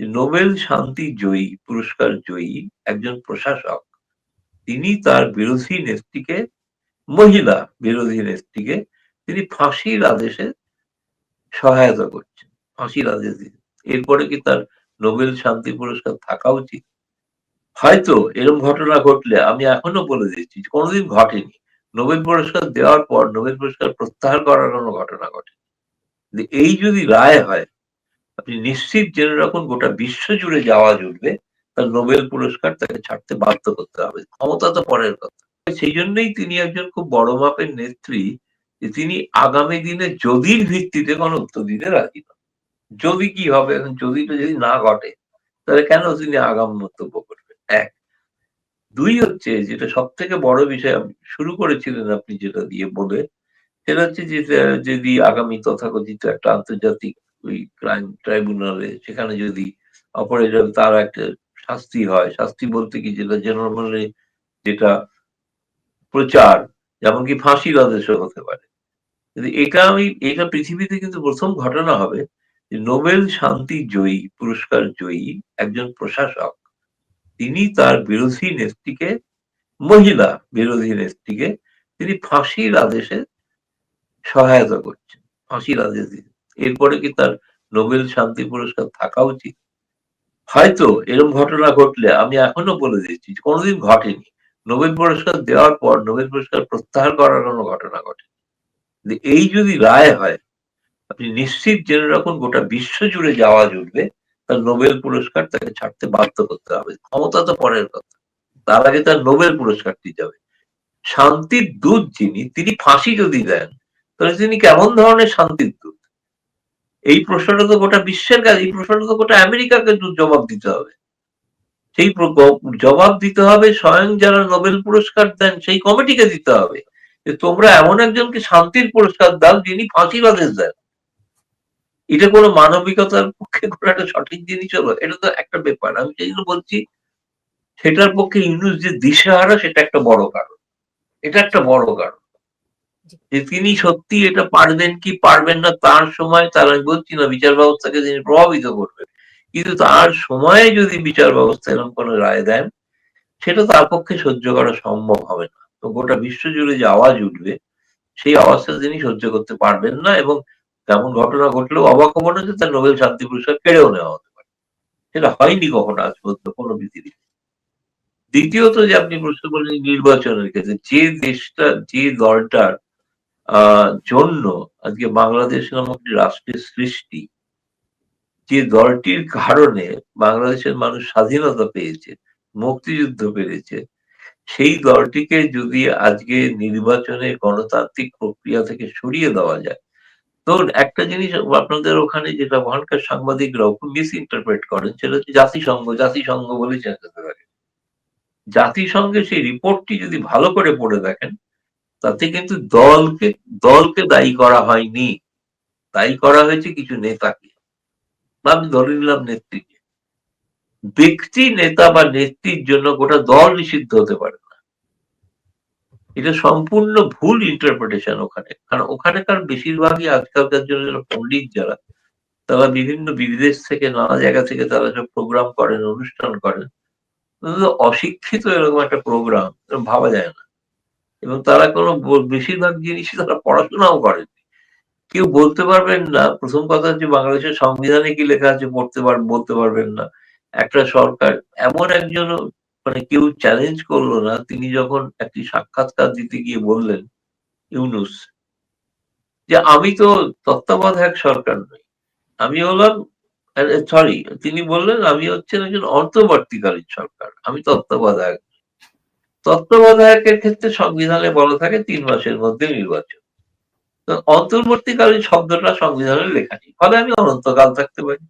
Nobel শান্তি জয়ী, পুরস্কার জয়ী একজন প্রশাসক, তিনি তার বিরোধী নেত্রীকে, মহিলা বিরোধী নেত্রীকে তিনি ফাঁসির আদেশে সহায়তা করছেন, ফাঁসির আদেশ দিয়ে এরপরে কি তার নোবেল শান্তি পুরস্কার থাকা উচিত? হয়তো এরকম ঘটনা ঘটলে আমি এখনও বলে দিচ্ছি কোনোদিন ঘটেনি। নোবেল পুরস্কার দেওয়ার পর নোবেল পুরস্কার প্রত্যাহার করার কোনো ঘটনা ঘটে এই যদি রায় হয় আপনি নিশ্চিত জেনে রাখুন গোটা বিশ্ব জুড়ে যাওয়া জুড়বে, তার নোবেল পুরস্কার তাকে ছাড়তে বাধ্য করতে হবে। ক্ষমতা তো পরের কথা। সেই জন্যই তিনি একজন খুব বড় মাপের নেত্রী, যে তিনি আগামী দিনে যদির ভিত্তিতে কোনো উত্তর দিতে রাজি নন। যদি কি হবে এখন যদিটা যদি না ঘটে, তাহলে কেন তিনি আগাম মন্তব্য করবেন? এক। দুই হচ্ছে, যেটা সব থেকে বড় বিষয় শুরু করেছিলেন আপনি যেটা দিয়ে বলে, সেটা হচ্ছে যে যদি আগামী তথাকথিত একটা আন্তর্জাতিক ওই ক্রাইম ট্রাইব্যুনালে সেখানে যদি অপারেটর তার একটা শাস্তি হয়, শাস্তি বলতে কি যেটা জেনারেলি যেটা প্রচার যেমন কি ফাঁসির আদেশও হতে পারে। কিন্তু এটা আমি, এটা পৃথিবীতে কিন্তু প্রথম ঘটনা হবে যে নোবেল শান্তি জয়ী, পুরস্কার জয়ী একজন প্রশাসক, তিনি তার বিরোধী নেত্রীকে, মহিলা বিরোধী নেত্রীকে তিনি ফাঁসির আদেশে সহায়তা করছেন, ফাঁসির আদেশ দিয়ে এরপরে কি তার নোবেল শান্তি পুরস্কার থাকা উচিত? হয়তো এরকম ঘটনা ঘটলে, আমি এখনও বলে দিচ্ছি, কোনোদিন ঘটেনি। নোবেল পুরস্কার দেওয়ার পর নোবেল পুরস্কার প্রত্যাহার করার কোনো ঘটনা ঘটে এই যদি রায় হয়, আপনি নিশ্চিত জেনে রাখুন গোটা বিশ্ব জুড়ে যাওয়া জুড়বে, তার নোবেল পুরস্কার তাকে ছাড়তে বাধ্য করতে হবে। ক্ষমতা তো পরের কথা। তার আগে তার নোবেল পুরস্কারটি যাবে। শান্তির দূত যিনি, তিনি ফাঁসি যদি দেন, তাহলে তিনি কেমন ধরনের শান্তির দূত? এই প্রশ্নটা তো গোটা বিশ্বের কাছে, এই প্রশ্নটা তো গোটা আমেরিকাকে জবাব দিতে হবে। সেই জবাব দিতে হবে, স্বয়ং যারা নোবেল পুরস্কার দেন, সেই কমিটিকে দিতে হবে যে তোমরা এমন একজনকে শান্তির পুরস্কার দাও যিনি ফাঁসির আদেশ দেন। এটা কোনো মানবিকতার পক্ষে কোনো একটা সঠিক জিনিস হলো, এটা তো একটা ব্যাপার। আমি সেই জন্য বলছি, সেটার পক্ষে ইউনুস যে দিশেহারা, সেটা একটা বড় কারণ। এটা একটা বড় কারণ। যে তিনি সত্যি এটা পারবেন কি পারবেন না, তার সময় তার আমি বলছি না, বিচার ব্যবস্থাকে তিনি প্রভাবিত করবেন। কিন্তু তার সময়ে যদি বিচার ব্যবস্থা এরকম কোনো রায় দেন, সেটা তার পক্ষে সহ্য করা সম্ভব হবে না। তো গোটা বিশ্ব জুড়ে যে আওয়াজ উঠবে, সেই আওয়াজটা তিনি সহ্য করতে পারবেন না এবং তেমন ঘটনা ঘটলেও অবাক হব না যে তার নোবেল শান্তি পুরস্কার কেড়েও নেওয়া হতে পারে। সেটা হয়নি কখনো আজ পর্যন্ত কোনো পৃথিবীতে। দ্বিতীয়ত যে আপনি প্রশ্ন করলেন নির্বাচনের ক্ষেত্রে, যে দেশটা, যে দলটার জন্য আজকে বাংলাদেশ নামক রাষ্ট্রের সৃষ্টি, যে দলটির কারণে বাংলাদেশের মানুষ স্বাধীনতা পেয়েছে, মুক্তিযুদ্ধ পেরেছে, সেই দলটিকে যদি আজকে নির্বাচনে গণতান্ত্রিক প্রক্রিয়া থেকে সরিয়ে দেওয়া যায়। ধরুন, একটা জিনিস আপনাদের ওখানে যেটা ওখানকার সাংবাদিকরাও খুব মিস ইন্টারপ্রেট করেন, সেটা হচ্ছে জাতিসংঘ জাতিসংঘ বলে চেঁচাতে পারে জাতিসংঘের সেই রিপোর্টটি যদি ভালো করে পড়ে দেখেন তাতে কিন্তু দলকে দলকে দায়ী করা হয়নি। দায়ী করা হয়েছে কিছু নেতাকে। আমি ধরে নিলাম নেত্রীকে ব্যক্তি, নেতা বা নেত্রীর জন্য গোটা দল নিষিদ্ধ হতে পারে না। এটা সম্পূর্ণ ভুল ইন্টারপ্রিটেশন ওখানে। কারণ ওখানেকার বেশিরভাগই আজকালকার জন্য পন্ডিত যারা, তারা বিভিন্ন বিদেশ থেকে, নানা জায়গা থেকে তারা সব প্রোগ্রাম করেন, অনুষ্ঠান করেন। অশিক্ষিত এরকম একটা প্রোগ্রাম ভাবা যায় না। এবং তারা কোনো বেশিরভাগ জিনিসই তারা পড়াশোনাও করেন। কেউ বলতে পারবেন না, প্রথম কথা হচ্ছে বাংলাদেশের সংবিধানে কি লেখা আছে পড়তে পার, বলতে পারবেন না। একটা সরকার এমন একজন মানে কেউ চ্যালেঞ্জ করল না, তিনি যখন একটি সাক্ষাৎকার দিতে গিয়ে বললেন, ইউনুস, যে আমি তো তত্ত্বাবধায়ক সরকার নই। আমি হলাম সরি তিনি বললেন, আমি হচ্ছেন একজন অন্তর্বর্তীকালীন সরকার, আমি তত্ত্বাবধায়ক। তত্ত্বাবধায়কের ক্ষেত্রে সংবিধানে বলা থাকে তিন মাসের মধ্যে নির্বাচন। অন্তর্বর্তীকালীন শব্দটা সংবিধানে লেখা নেই। ফলে আমি অনন্তকাল থাকতে পারি।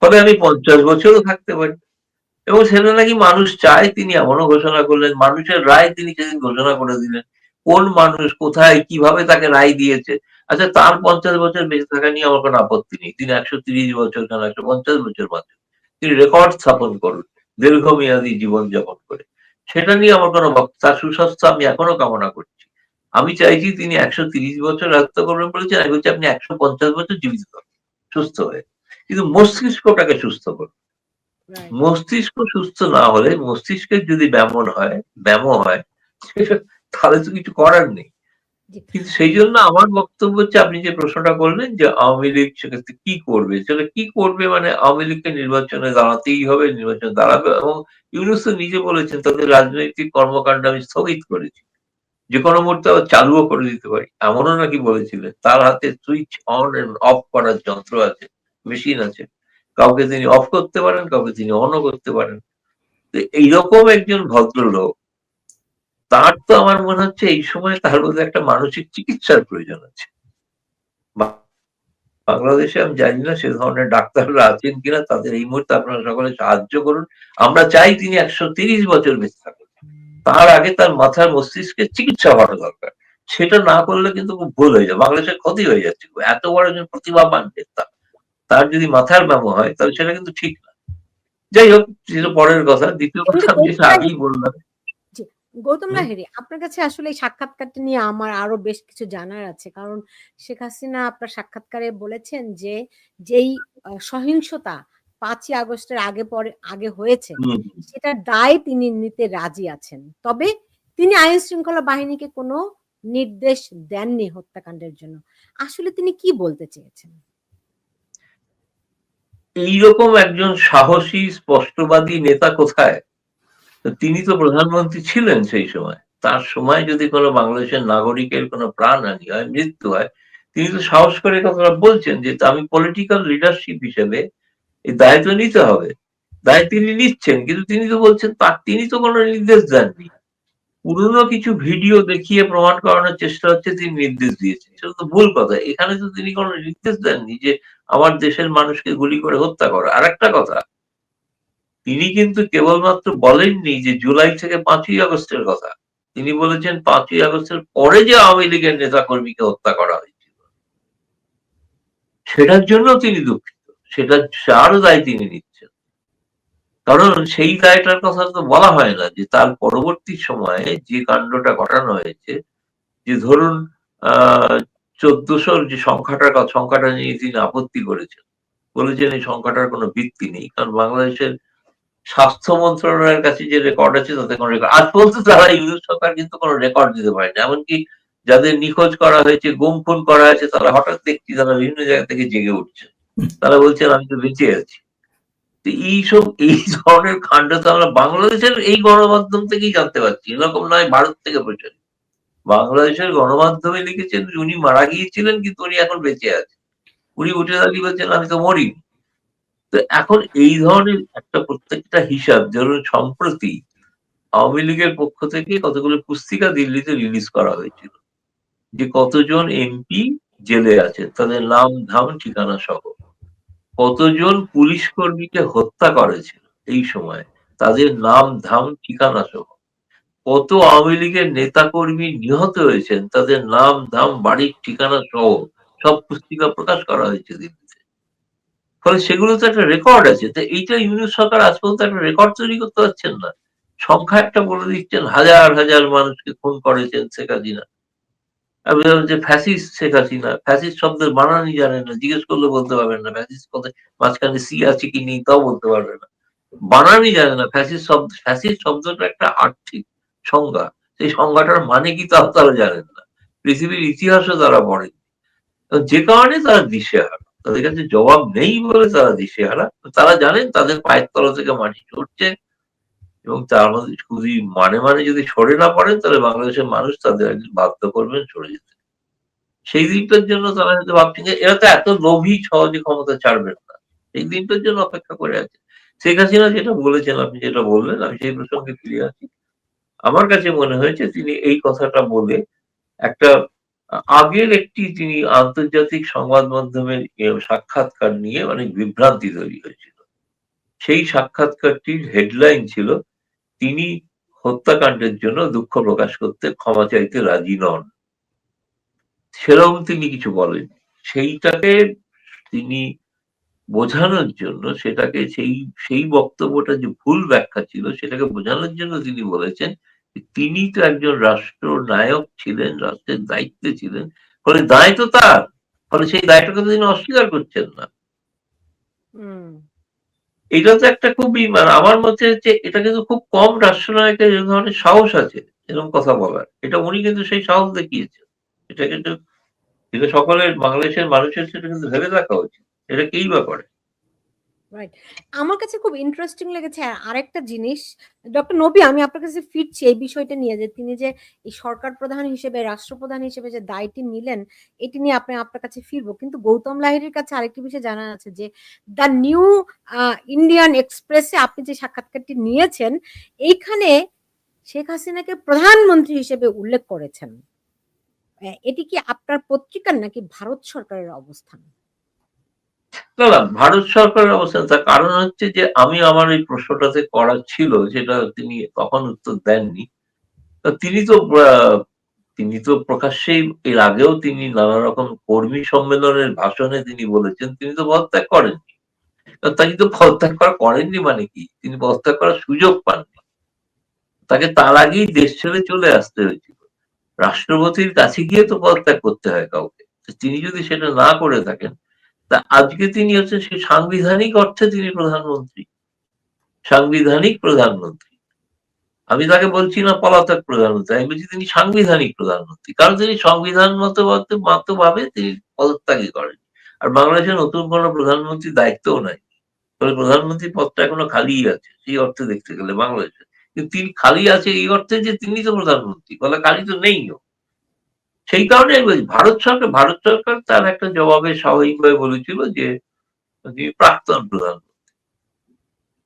ফলে আমি পঞ্চাশ বছরও থাকতে পারি। এবং সেটা নাকি মানুষ চায়, তিনি এমনও ঘোষণা করলেন, মানুষের রায় তিনি সেদিন ঘোষণা করে দিলেন। কোন মানুষ কোথায়, কীভাবে তাকে রায় দিয়েছে? আচ্ছা তার পঞ্চাশ বছর বেঁচে থাকা নিয়ে আমার কোনো আপত্তি নেই। তিনি একশো তিরিশ বছর কেন একশো পঞ্চাশ বছর বাঁচেন। তিনি রেকর্ড স্থাপন করুন, দীর্ঘমেয়াদী জীবন যাপন করে। সেটা নিয়ে আমার কোনো তার সুস্বাস্থ্য আমি এখনও কামনা করছি। আমি চাইছি তিনি একশো তিরিশ বছর রাজত্ব করবেন বলেছেন আমি বলছি আপনি একশো পঞ্চাশ বছর জীবিত সুস্থ হয়ে। কিন্তু মস্তিষ্কটাকে সুস্থ করবে মস্তিষ্ক সুস্থ না হলে মস্তিষ্কের যদি ব্যামন হয় ব্যামো হয় তাহলে তো কিছু করার নেই। সেই জন্য আমার বক্তব্য হচ্ছে, আপনি যে প্রশ্নটা করলেন যে আওয়ামী লীগ সেক্ষেত্রে কি করবে, সেটা কি করবে মানে আওয়ামী লীগকে নির্বাচনে দাঁড়াতেই হবে, নির্বাচনে দাঁড়াবে এবং ইউনুস নিজে বলেছেন তাদের রাজনৈতিক কর্মকাণ্ড আমি স্থগিত করেছি। যে কোনো মুহূর্তে আবার চালুও করে দিতে পারি। এমনও নাকি বলেছিলেন, তার হাতে সুইচ অন এন্ড অফ করার যন্ত্র আছে মেশিন আছে। কাউকে তিনি অফ করতে পারেন, কাউকে তিনি অনও করতে পারেন। তো এইরকম একজন ভদ্রলোক তার তো আমার মনে হচ্ছে এই সময় তার মধ্যে একটা মানসিক চিকিৎসার প্রয়োজন আছে। বাংলাদেশে আমি জানি না সে ধরনের ডাক্তাররা আছেন কিনা, তাদের এই মুহূর্তে আপনারা সকলে সাহায্য করুন। আমরা চাই তিনি একশো তিরিশ বছর বেঁচে থাকুন তার আগে তার মাথার মস্তিষ্কের চিকিৎসা হওয়া দরকার। সেটা না করলে কিন্তু খুব ভুল হয়ে যায়, বাংলাদেশের ক্ষতি হয়ে যাচ্ছে। এত বড় একজন প্রতিভাবান নেতা তার যদি মাথার ব্যামো হয় তাহলে সেটা কিন্তু ঠিক না। যাই হোক, সেটা পরের কথা। দ্বিতীয় কথা, আমি আগেই বললাম গৌতম লাহিরি আপনার কাছে আসলে এই সাক্ষাৎকারটা নিয়ে আমার আরও বেশ কিছু জানার আছে। কারণ শেখ হাসিনা আপনার সাক্ষাৎকারে বলেছেন যে যেই সহিংসতা পাঁচই আগস্টের আগে পরে আগে হয়েছে সেটার দায় তিনি নিতে রাজি আছেন। তবে তিনি আইন শৃঙ্খলা বাহিনীকে কোনো নির্দেশ দেননি হত্যাকাণ্ডের জন্য। আসলে তিনি কি বলতে চেয়েছেন? এইরকম একজন সাহসী স্পষ্টবাদী নেতা কোথায়? তিনি তো প্রধানমন্ত্রী ছিলেন সেই সময়। তার সময় যদি কোনো বাংলাদেশের নাগরিকের কোনো প্রাণহানি হয়, মৃত্যু হয়, তিনি তো সাহস করে কথাটা বলছেন যে আমি পলিটিক্যাল লিডারশিপ হিসেবে এই দায়িত্ব নিতে হবে। দায় তিনি নিচ্ছেন, কিন্তু তিনি তো বলছেন তার, তিনি তো কোনো নির্দেশ দেননি। পুরনো কিছু ভিডিও দেখিয়ে প্রমাণ করানোর চেষ্টা হচ্ছে তিনি নির্দেশ দিয়েছেন। সেটা তো ভুল কথা। এখানে তো তিনি কোনো নির্দেশ দেননি যে আমার দেশের মানুষকে গুলি করে হত্যা করা। আর একটা কথা তিনি কিন্তু কেবলমাত্র বলেননি যে জুলাই থেকে পাঁচই আগস্টের কথা। তিনি বলেছেন পাঁচই আগস্টের পরে যে আওয়ামী লীগের নেতা কর্মীকে হত্যা করা হয়েছিল। সেটার জন্য তিনি দুঃখিত। সেটা আরও দায় তিনি নিচ্ছেন। কারণ সেই দায়টার কথা তো বলা হয় না যে তার পরবর্তী সময়ে যে কাণ্ডটা ঘটানো হয়েছে, যে ধরুন, আহ, চোদ্দশোর যে সংখ্যাটার সংখ্যাটা নিয়ে তিনি আপত্তি করেছেন। বলেছেন এই সংখ্যাটার কোনো ভিত্তি নেই। কারণ বাংলাদেশের স্বাস্থ্য মন্ত্রণালয়ের কাছে যে রেকর্ড আছে তাতে কোনো রেকর্ড আজ পর্যন্ত তারা ইউনুস সরকার কিন্তু কোনো রেকর্ড দিতে পারে না এমনকি যাদের নিখোঁজ করা হয়েছে, গুম খুন করা হয়েছে, তারা হঠাৎ দেখছি তারা বিভিন্ন জায়গা থেকে জেগে উঠছে। তারা বলছেন, আমি তো বেঁচে আছি। তো এইসব, এই ধরনের কাণ্ড তো আমরা বাংলাদেশের এই গণমাধ্যম থেকেই জানতে পারছি। এরকম নয়, ভারত থেকে প্রচারিত বাংলাদেশের গণমাধ্যমে লিখেছেন, উনি মারা গিয়েছিলেন, কিন্তু উনি এখন বেঁচে আছে উনি উঠে দাঁড়িয়ে বলছেন, আমি তো মরিনি। তো এখন এই ধরনের একটা প্রত্যেকটা হিসাব ধরুন সম্প্রতি আওয়ামী লীগের পক্ষ থেকে কতগুলো পুস্তিকা দিল্লিতে রিলিজ করা হয়েছিল? যে কতজন এমপি জেলে আছে, তাদের নাম ধাম ঠিকানা সহ কতজন পুলিশ কর্মীকে হত্যা করেছিল এই সময়, তাদের নাম ধাম ঠিকানা সহ কত আওয়ামী লীগের নেতা কর্মী নিহত হয়েছেন, তাদের নাম ধাম বাড়ির ঠিকানা সহ সব পুস্তিকা প্রকাশ করা হয়েছে দিল্লিতে। ফলে সেগুলো তো একটা রেকর্ড আছে। তো এইটা ইউনিট সরকার আজ পর্যন্ত একটা রেকর্ড তৈরি করতে পারছেন না। সংখ্যা একটা বলে দিচ্ছেন, হাজার হাজার মানুষকে খুন করেছেন শেখ হাসিনা। যে ফ্যাসিস শেখ হাসিনা ফ্যাসিস শব্দের বানানি জানেন না, জিজ্ঞেস করলে বলতে পারবেন না। ফ্যাসিস কথা মাঝখানে সি আছে কি নেই তাও বলতে পারবে না। বানানি জানে না ফ্যাসিস শব্দ ফ্যাসিস শব্দটা একটা আর্থিক সংজ্ঞা। সেই সংজ্ঞাটার মানে কি তাও তারা জানেন না। পৃথিবীর ইতিহাসও তারা পড়েন। যে কারণে তারা দিশেহারা। তাদের কাছে জবাব নেই বলে তারা দিশেহারা তারা জানেন তাদের পায়ের তলা থেকে মাটি চড়ছে এবং তার মধ্যে যদি মানে মানে যদি সরে না পড়েন, তাহলে বাংলাদেশের মানুষ তাদের একদিন বাধ্য করবেন সরে যেতে। সেই দিনটার জন্য তারা হয়তো ভাবছেন যে এরা তো এত লোভী, সহজে ক্ষমতা ছাড়বেন না। সেই দিনটার জন্য অপেক্ষা করে আছে। শেখ হাসিনা যেটা বলেছেন, আপনি যেটা বললেন, আমি সেই প্রসঙ্গে ফিরে আছি আমার কাছে মনে হয়েছে তিনি এই কথাটা বলে একটা আগের একটি তিনি আন্তর্জাতিক সংবাদ মাধ্যমের সাক্ষাৎকার নিয়ে অনেক বিভ্রান্তি তৈরি হয়েছিল। সেই সাক্ষাৎকারটির হেডলাইন ছিল, তিনি হত্যাকাণ্ডের জন্য দুঃখ প্রকাশ করতে ক্ষমা চাইতে রাজি নন। সেরকম তিনি কিছু বলেন। সেইটাকে তিনি বোঝানোর জন্য সেটাকে সেই সেই বক্তব্যটা যে ভুল ব্যাখ্যা ছিল, সেটাকে বোঝানোর জন্য তিনি বলেছেন তিনি তো একজন রাষ্ট্র নায়ক ছিলেন রাষ্ট্রের দায়িত্বে ছিলেন ফলে দায় তো তার ফলে সেই দায়টাকে তিনি অস্বীকার করছেন না। এটা তো একটা খুবই মানে আমার মতে হচ্ছে এটা কিন্তু খুব কম রাষ্ট্রনায়কের এ ধরনের সাহস আছে এরকম কথা বলার। এটা উনি কিন্তু সেই সাহস দেখিয়েছেন। এটা কিন্তু এটা সকলের বাংলাদেশের মানুষের সেটা কিন্তু ভেবে দেখা উচিত। এটা কি ব্যাপারে? রাইট। আমার কাছে খুব ইন্টারেস্টিং লেগেছে আরেকটা জিনিস। ডক্টর নবী আমি আপনার কাছে ফিরছি এই বিষয়টা নিয়ে যে তিনি যে এই সরকার প্রধান হিসেবে, রাষ্ট্রপ্রধান হিসেবে যে দায়টি নিলেন, এটি নিয়ে আপনি আপনার কাছে ফিরবো। কিন্তু গৌতম লাহিড়ীর কাছে আরেকটি বিষয় জানা আছে যে দ্য নিউ ইন্ডিয়ান এক্সপ্রেসে আপনি যে সাক্ষাৎকারটি নিয়েছেন, এইখানে শেখ হাসিনাকে প্রধানমন্ত্রী হিসেবে উল্লেখ করেছেন। এটি কি আপনার পত্রিকার নাকি ভারত সরকারের অবস্থান? না, না ভারত সরকারের অবস্থান তার কারণ হচ্ছে যে আমি আমার এই প্রশ্নটাতে করা ছিল যেটা তিনি তখন উত্তর দেননি। তিনি তো তিনি তো প্রকাশ্যেই এর আগেও তিনি নানা রকম কর্মী সম্মেলনের ভাষণে তিনি বলেছেন তিনি তো পদত্যাগ করেননি। তো তিনি তো পদত্যাগ করা করেননি মানে কি? তিনি পদত্যাগ করার সুযোগ পাননি। তাকে তার আগেই দেশ ছেড়ে চলে আসতে হয়েছিল। রাষ্ট্রপতির কাছে গিয়ে তো পদত্যাগ করতে হয় কাউকে। তিনি যদি সেটা না করে থাকেন, তা আজকে তিনি হচ্ছেন সেই সাংবিধানিক অর্থে তিনি প্রধানমন্ত্রী। সাংবিধানিক প্রধানমন্ত্রী। আমি তাকে বলছি না পলাতক প্রধানমন্ত্রী। আমি বলছি তিনি সাংবিধানিক প্রধানমন্ত্রী। কারণ তিনি সংবিধান মতবাদ মতভাবে তিনি পদত্যাগই করেন। আর বাংলাদেশের নতুন কোন প্রধানমন্ত্রীর দায়িত্বও নাই। ফলে প্রধানমন্ত্রীর পদটা এখনও খালিই আছে। সেই অর্থে দেখতে গেলে বাংলাদেশে। কিন্তু তিনি খালি আছে এই অর্থে যে তিনি তো প্রধানমন্ত্রী। ফলে খালি তো নেইও। সেই কারণে ভারত সরকার ভারত সরকার তার একটা জবাবে স্বাভাবিকভাবে বলেছিল যে তিনি প্রাক্তন প্রধানমন্ত্রী।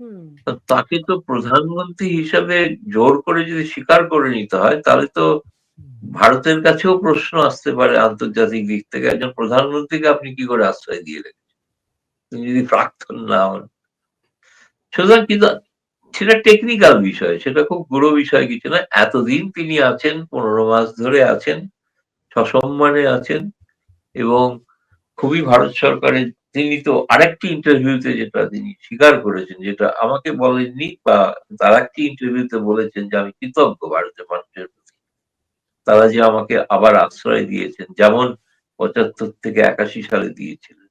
হুম। তাকে তো প্রধানমন্ত্রী হিসাবে জোর করে যদি স্বীকার করে নিতে হয় তাহলে তো ভারতের কাছেও প্রশ্ন আসতে পারে আন্তর্জাতিক দিক থেকে একজন প্রধানমন্ত্রীকে আপনি কি করে আশ্রয় দিয়ে রেখেছেন? তিনি যদি প্রাক্তন না হন। সুতরাং কিন্তু সেটা টেকনিক্যাল বিষয়। সেটা খুব গুড়ো বিষয় কিছু না। এতদিন তিনি আছেন ১৫ মাস ধরে আছেন। সসম্মানে আছেন এবং খুবই ভারত সরকারের তিনি তো আরেকটি ইন্টারভিউতে যেটা তিনি স্বীকার করেছেন, যেটা আমাকে বলেননি বা তার একটি ইন্টারভিউতে বলেছেন যে আমি কৃতজ্ঞ ভারতের মানুষের প্রতি। তারা যে আমাকে আবার আশ্রয় দিয়েছেন, যেমন ৭৫ থেকে ৮১ সালে দিয়েছিলেন।